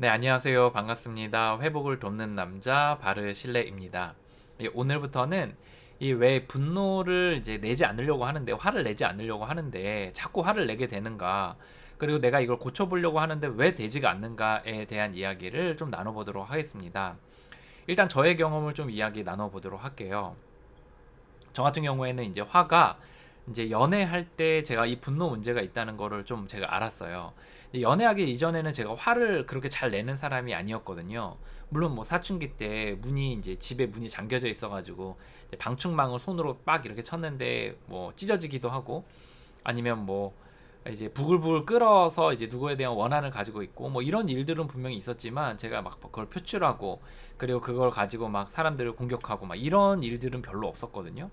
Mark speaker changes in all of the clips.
Speaker 1: 네, 안녕하세요. 반갑습니다. 회복을 돕는 남자 바르 실레입니다. 예, 오늘부터는 이 왜 분노를 이제 내지 않으려고 하는데 화를 내지 않으려고 하는데 자꾸 화를 내게 되는가 그리고 내가 이걸 고쳐보려고 하는데 왜 되지가 않는가에 대한 이야기를 좀 나눠보도록 하겠습니다. 일단 저의 경험을 좀 이야기 나눠보도록 할게요. 저 같은 경우에는 이제 화가 이제 연애할 때 제가 이 분노 문제가 있다는 거를 좀 제가 알았어요. 연애하기 이전에는 제가 화를 그렇게 잘 내는 사람이 아니었거든요. 물론 뭐 사춘기 때 문이 이제 집에 문이 잠겨져 있어가지고 방충망을 손으로 빡 이렇게 쳤는데 뭐 찢어지기도 하고 아니면 뭐 이제 부글부글 끓어서 이제 누구에 대한 원한을 가지고 있고 뭐 이런 일들은 분명히 있었지만 제가 막 그걸 표출하고 그리고 그걸 가지고 막 사람들을 공격하고 막 이런 일들은 별로 없었거든요.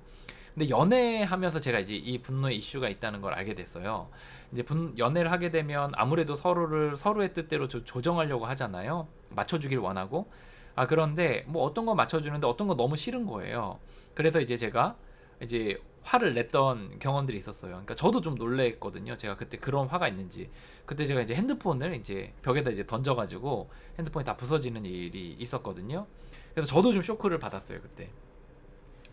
Speaker 1: 근데 연애하면서 제가 이제 이 분노의 이슈가 있다는 걸 알게 됐어요. 이제 분, 연애를 하게 되면 아무래도 서로를 서로의 뜻대로 조, 조정하려고 하잖아요. 맞춰주길 원하고. 아, 그런데 뭐 어떤 거 맞춰주는데 어떤 거 너무 싫은 거예요. 그래서 이제 제가 이제 화를 냈던 경험들이 있었어요. 그러니까 저도 좀 놀랬거든요. 제가 그때 그런 화가 있는지. 그때 제가 이제 핸드폰을 이제 벽에다 이제 던져가지고 핸드폰이 다 부서지는 일이 있었거든요. 그래서 저도 좀 쇼크를 받았어요. 그때.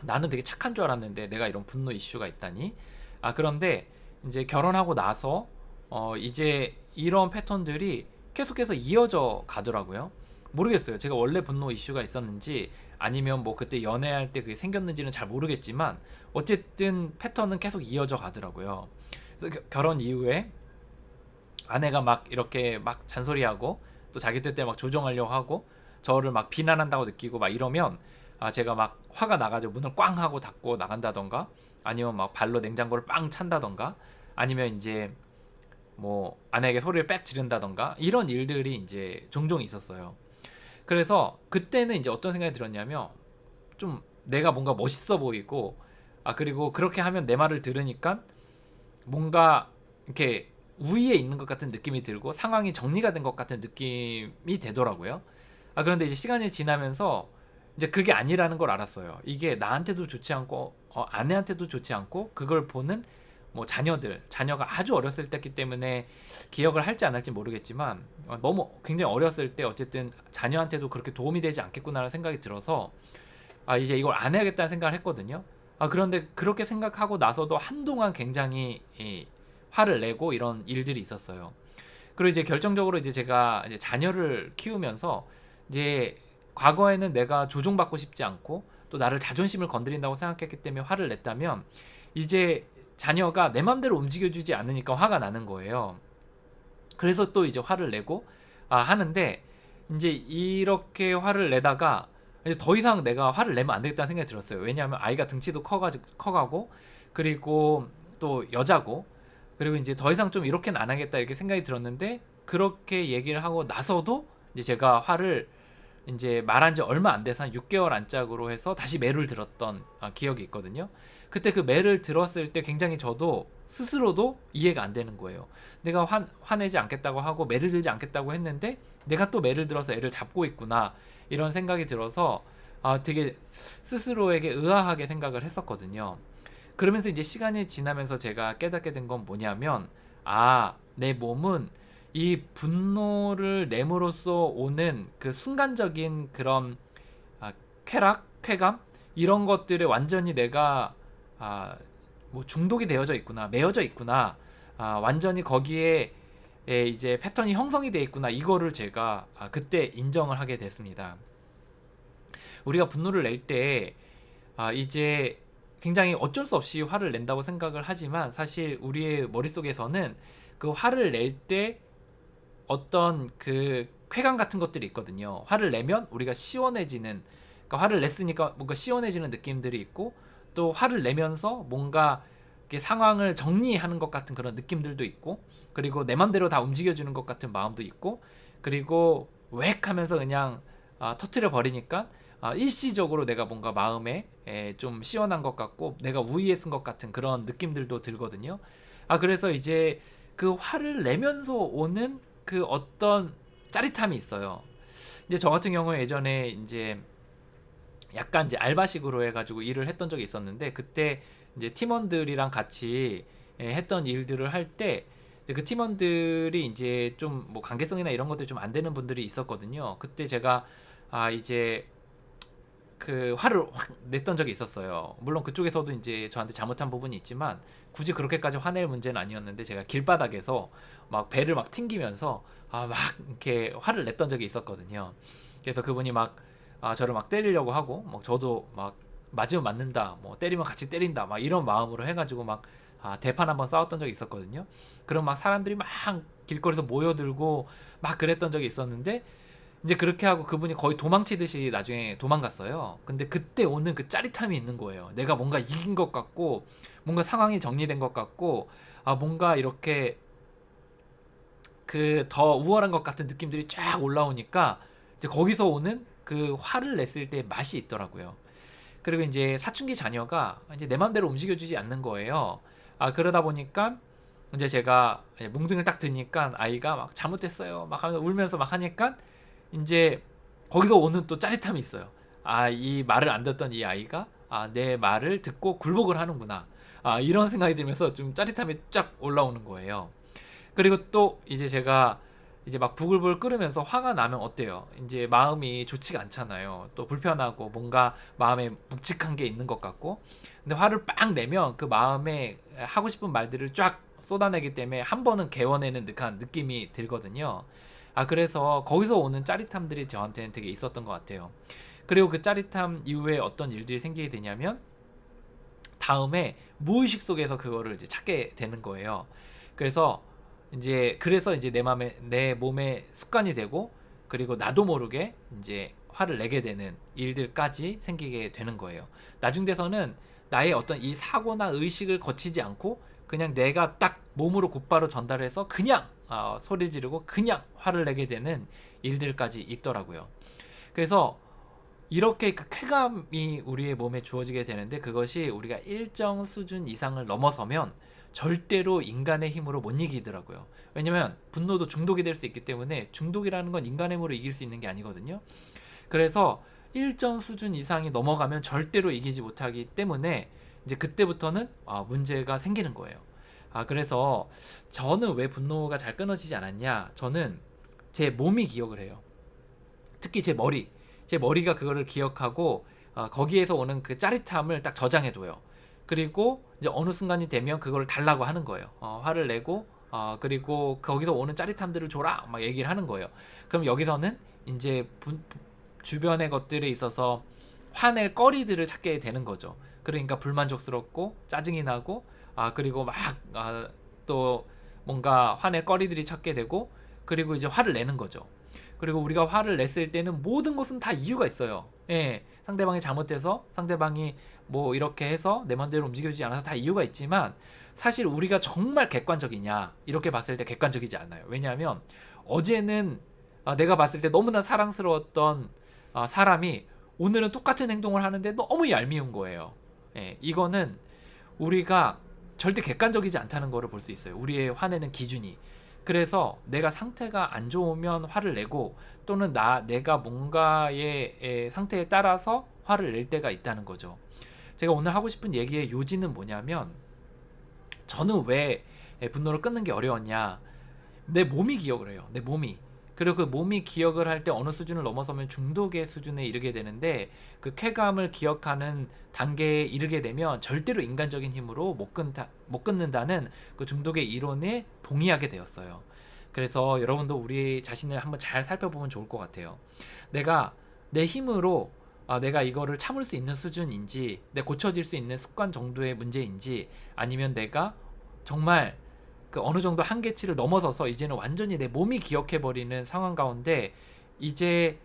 Speaker 1: 나는 되게 착한 줄 알았는데 내가 이런 분노 이슈가 있다니. 아 그런데 이제 결혼하고 나서 어 이제 이런 패턴들이 계속해서 이어져 가더라고요. 모르겠어요. 제가 원래 분노 이슈가 있었는지 아니면 뭐 그때 연애할 때 그게 생겼는지는 잘 모르겠지만 어쨌든 패턴은 계속 이어져 가더라고요. 그래서 겨, 결혼 이후에 아내가 막 이렇게 막 잔소리하고 또 자기 뜻대로 막 조정하려고 하고 저를 막 비난한다고 느끼고 막 이러면 아 제가 막 화가 나가지고 문을 꽝 하고 닫고 나간다던가 아니면 막 발로 냉장고를 빵 찬다던가 아니면 이제 뭐 아내에게 소리를 빽 지른다던가 이런 일들이 이제 종종 있었어요. 그래서 그때는 이제 어떤 생각이 들었냐면 좀 내가 뭔가 멋있어 보이고 아 그리고 그렇게 하면 내 말을 들으니까 뭔가 이렇게 우위에 있는 것 같은 느낌이 들고 상황이 정리가 된 것 같은 느낌이 되더라고요. 아 그런데 이제 시간이 지나면서 이제 그게 아니라는 걸 알았어요. 이게 나한테도 좋지 않고 어, 아내한테도 좋지 않고 그걸 보는 뭐 자녀들, 자녀가 아주 어렸을 때기 때문에 기억을 할지 안 할지 모르겠지만 어, 너무 굉장히 어렸을 때 어쨌든 자녀한테도 그렇게 도움이 되지 않겠구나라는 생각이 들어서 아 이제 이걸 안 해야겠다는 생각을 했거든요. 아 그런데 그렇게 생각하고 나서도 한동안 굉장히 이, 화를 내고 이런 일들이 있었어요. 그리고 이제 결정적으로 이제 제가 이제 자녀를 키우면서 이제 과거에는 내가 조종받고 싶지 않고 또 나를 자존심을 건드린다고 생각했기 때문에 화를 냈다면 이제 자녀가 내 맘대로 움직여주지 않으니까 화가 나는 거예요. 그래서 또 이제 화를 내고 아 하는데 이제 이렇게 화를 내다가 이제 더 이상 내가 화를 내면 안 되겠다는 생각이 들었어요. 왜냐하면 아이가 등치도 커가지고 커가고 그리고 또 여자고 그리고 이제 더 이상 좀 이렇게는 안 하겠다 이렇게 생각이 들었는데 그렇게 얘기를 하고 나서도 이제 제가 화를 이제 말한 지 얼마 안 돼서 한 6개월 안짝으로 해서 다시 매를 들었던 아, 기억이 있거든요. 그때 그 매를 들었을 때 굉장히 저도 스스로도 이해가 안 되는 거예요. 내가 화, 화내지 않겠다고 하고 매를 들지 않겠다고 했는데 내가 또 매를 들어서 애를 잡고 있구나 이런 생각이 들어서 아, 되게 스스로에게 의아하게 생각을 했었거든요. 그러면서 이제 시간이 지나면서 제가 깨닫게 된 건 뭐냐면 아, 내 몸은 이 분노를 내므로써 오는 그 순간적인 그런 아, 쾌락, 쾌감 이런 것들에 완전히 내가 아, 뭐 중독이 되어져 있구나, 매여져 있구나, 아, 완전히 거기에 에 이제 패턴이 형성이 돼 있구나 이거를 제가 아, 그때 인정을 하게 됐습니다. 우리가 분노를 낼때 아, 이제 굉장히 어쩔 수 없이 화를 낸다고 생각을 하지만 사실 우리의 머릿속에서는 그 화를 낼 때 어떤 그 쾌감 같은 것들이 있거든요. 화를 내면 우리가 시원해지는 그러니까 화를 냈으니까 뭔가 시원해지는 느낌들이 있고 또 화를 내면서 뭔가 상황을 정리하는 것 같은 그런 느낌들도 있고 그리고 내 맘대로 다 움직여주는 것 같은 마음도 있고 그리고 웩 하면서 그냥 아, 터트려 버리니까 아, 일시적으로 내가 뭔가 마음에 에, 좀 시원한 것 같고 내가 우위에 쓴것 같은 그런 느낌들도 들거든요. 아 그래서 이제 그 화를 내면서 오는 그 어떤 짜릿함이 있어요. 이제 저 같은 경우에 예전에 이제 약간 이제 알바식으로 해가지고 일을 했던 적이 있었는데 그때 이제 팀원들이랑 같이 예, 했던 일들을 할 때 그 팀원들이 이제 좀 뭐 관계성이나 이런 것들이 좀안 되는 분들이 있었거든요. 그때 제가 아 이제 그 화를 확 냈던 적이 있었어요. 물론 그쪽에서도 이제 저한테 잘못한 부분이 있지만 굳이 그렇게까지 화낼 문제는 아니었는데 제가 길바닥에서 막 배를 막 튕기면서 아 막 이렇게 화를 냈던 적이 있었거든요. 그래서 그분이 막 아, 저를 막 때리려고 하고 뭐 저도 막 맞으면 맞는다, 뭐 때리면 같이 때린다, 막 이런 마음으로 해가지고 막 아, 대판 한번 싸웠던 적이 있었거든요. 그럼 막 사람들이 막 길거리에서 모여들고 막 그랬던 적이 있었는데 이제 그렇게 하고 그분이 거의 도망치듯이 나중에 도망갔어요. 근데 그때 오는 그 짜릿함이 있는 거예요. 내가 뭔가 이긴 것 같고, 뭔가 상황이 정리된 것 같고, 아, 뭔가 이렇게 그 더 우월한 것 같은 느낌들이 쫙 올라오니까 이제 거기서 오는 그 화를 냈을 때 맛이 있더라고요. 그리고 이제 사춘기 자녀가 이제 내 맘대로 움직여주지 않는 거예요. 아, 그러다 보니까 이제 제가 뭉둥이를 딱 드니까 아이가 막 잘못했어요. 막 하면서 울면서 막 하니까 이제 거기서 오는 또 짜릿함이 있어요. 아, 이 말을 안 듣던 이 아이가 아, 내 말을 듣고 굴복을 하는구나. 아, 이런 생각이 들면서 좀 짜릿함이 쫙 올라오는 거예요. 그리고 또 이제 제가 이제 막 부글부글 끓으면서 화가 나면 어때요? 이제 마음이 좋지가 않잖아요. 또 불편하고 뭔가 마음에 묵직한 게 있는 것 같고. 근데 화를 빵 내면 그 마음에 하고 싶은 말들을 쫙 쏟아내기 때문에 한 번은 개워내는 듯한 느낌이 들거든요. 아, 그래서 거기서 오는 짜릿함들이 저한테는 되게 있었던 것 같아요. 그리고 그 짜릿함 이후에 어떤 일들이 생기게 되냐면 다음에 무의식 속에서 그거를 이제 찾게 되는 거예요. 그래서 이제 그래서 이제 내 맘에 내 몸에 습관이 되고 그리고 나도 모르게 이제 화를 내게 되는 일들까지 생기게 되는 거예요. 나중 돼서는 나의 어떤 이 사고나 의식을 거치지 않고 그냥 뇌가 딱 몸으로 곧바로 전달해서 그냥 어, 소리 지르고 그냥 화를 내게 되는 일들까지 있더라고요. 그래서 이렇게 그 쾌감이 우리의 몸에 주어지게 되는데 그것이 우리가 일정 수준 이상을 넘어서면 절대로 인간의 힘으로 못 이기더라고요. 왜냐면 분노도 중독이 될 수 있기 때문에 중독이라는 건 인간의 힘으로 이길 수 있는 게 아니거든요. 그래서 일정 수준 이상이 넘어가면 절대로 이기지 못하기 때문에 이제 그때부터는 아, 문제가 생기는 거예요. 아, 그래서 저는 왜 분노가 잘 끊어지지 않았냐? 저는 제 몸이 기억을 해요. 특히 제 머리. 제 머리가 그거를 기억하고 어, 거기에서 오는 그 짜릿함을 딱 저장해둬요. 그리고 이제 어느 순간이 되면 그걸 달라고 하는 거예요. 어, 화를 내고 어, 그리고 거기서 오는 짜릿함들을 줘라 막 얘기를 하는 거예요. 그럼 여기서는 이제 분, 주변의 것들에 있어서 화낼 거리들을 찾게 되는 거죠. 그러니까 불만족스럽고 짜증이 나고 아 그리고 막또 아, 뭔가 화낼 거리들이 찾게 되고 그리고 이제 화를 내는 거죠. 그리고 우리가 화를 냈을 때는 모든 것은 다 이유가 있어요. 예, 상대방이 잘못해서 상대방이 뭐 이렇게 해서 내 맘대로 움직여지지 않아서 다 이유가 있지만 사실 우리가 정말 객관적이냐 이렇게 봤을 때 객관적이지 않아요. 왜냐하면 어제는 아, 내가 봤을 때 너무나 사랑스러웠던 아, 사람이 오늘은 똑같은 행동을 하는데 너무 얄미운 거예요. 예, 이거는 우리가 절대 객관적이지 않다는 것을 볼수 있어요. 우리의 화내는 기준이. 그래서 내가 상태가 안 좋으면 화를 내고 또는 나 내가 뭔가의 에, 상태에 따라서 화를 낼 때가 있다는 거죠. 제가 오늘 하고 싶은 얘기의 요지는 뭐냐면 저는 왜 분노를 끊는 게 어려웠냐? 내 몸이 기억을 해요. 내 몸이. 그리고 그 몸이 기억을 할 때 어느 수준을 넘어서면 중독의 수준에 이르게 되는데 그 쾌감을 기억하는 단계에 이르게 되면 절대로 인간적인 힘으로 못, 끊다, 못 끊는다는 그 중독의 이론에 동의하게 되었어요. 그래서 여러분도 우리 자신을 한번 잘 살펴보면 좋을 것 같아요. 내가 내 힘으로 아, 내가 이거를 참을 수 있는 수준인지, 내 고쳐질 수 있는 습관 정도의 문제인지, 아니면 내가 정말 그 어느 정도 한계치를 넘어서서 이제는 완전히 내 몸이 기억해 버리는 상황 가운데 이제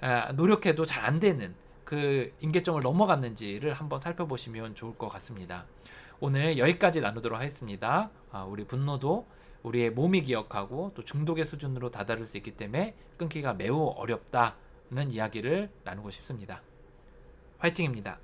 Speaker 1: 아, 노력해도 잘 안 되는 그 임계점을 넘어갔는지를 한번 살펴보시면 좋을 것 같습니다. 오늘 여기까지 나누도록 하겠습니다. 아, 우리 분노도 우리의 몸이 기억하고 또 중독의 수준으로 다다를 수 있기 때문에 끊기가 매우 어렵다는 이야기를 나누고 싶습니다. 화이팅입니다.